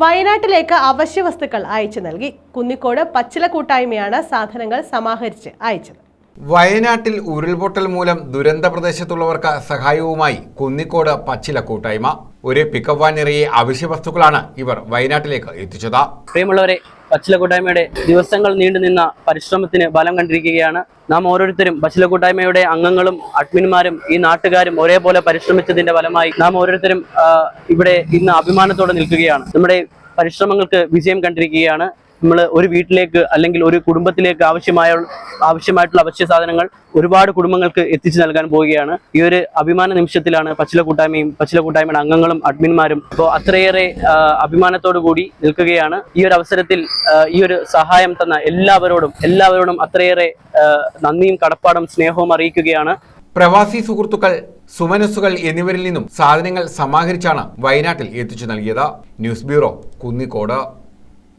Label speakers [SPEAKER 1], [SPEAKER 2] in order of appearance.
[SPEAKER 1] വയനാട്ടിലേക്ക് അവശ്യ വസ്തുക്കൾ അയച്ചു നൽകി. കുന്നിക്കോട് പച്ചില കൂട്ടായ്മയാണ് സാധനങ്ങൾ സമാഹരിച്ച് അയച്ചത്.
[SPEAKER 2] വയനാട്ടിൽ ഉരുൾപൊട്ടൽ മൂലം ദുരന്ത പ്രദേശത്തുള്ളവർക്ക് സഹായവുമായി കുന്നിക്കോട് പച്ചില കൂട്ടായ്മ. ഒരു പിക്കപ്പ് വാൻ നിറയെ അവശ്യ വസ്തുക്കളാണ് ഇവർ വയനാട്ടിലേക്ക് എത്തിച്ചത്.
[SPEAKER 3] പ്രിയമുള്ളവരെ പച്ചില കൂട്ടായ്മയുടെ ദിവസങ്ങൾ നീണ്ടുനിന്ന പരിശ്രമത്തിന് ബലം കണ്ടിരിക്കുകയാണ്. നാം ഓരോരുത്തരും പച്ചിലക്കൂട്ടായ്മയുടെ അംഗങ്ങളും അഡ്മിന്മാരും ഈ നാട്ടുകാരും ഒരേപോലെ പരിശ്രമിച്ചതിന്റെ ഫലമായി നാം ഓരോരുത്തരും ഇവിടെ ഇന്ന് അഭിമാനത്തോടെ നിൽക്കുകയാണ്. നമ്മുടെ പരിശ്രമങ്ങൾക്ക് വിജയം കണ്ടിരിക്കുകയാണ്. നമ്മൾ ഒരു വീട്ടിലേക്ക് അല്ലെങ്കിൽ ഒരു കുടുംബത്തിലേക്ക് ആവശ്യമായ ആവശ്യമായിട്ടുള്ള അവശ്യ സാധനങ്ങൾ ഒരുപാട് കുടുംബങ്ങൾക്ക് എത്തിച്ചു നൽകാൻ പോവുകയാണ്. ഈ ഒരു അഭിമാന നിമിഷത്തിലാണ് പച്ചില കൂട്ടായ്മയും പച്ചില കൂട്ടായ്മയുടെ അംഗങ്ങളും അഡ്മിന്മാരും ഇപ്പോൾ അത്രയേറെ അഭിമാനത്തോടു കൂടി നിൽക്കുകയാണ്. ഈ ഒരു അവസരത്തിൽ ഈ ഒരു സഹായം തന്ന എല്ലാവരോടും എല്ലാവരോടും അത്രയേറെ നന്ദിയും കടപ്പാടും സ്നേഹവും അറിയിക്കുകയാണ്.
[SPEAKER 2] പ്രവാസി സുഹൃത്തുക്കൾ സുമനസ്സുകൾ എന്നിവരിൽ നിന്നും സാധനങ്ങൾ സമാഹരിച്ചാണ് വയനാട്ടിൽ എത്തിച്ചു നൽകിയത്. News bureau Kunnicode.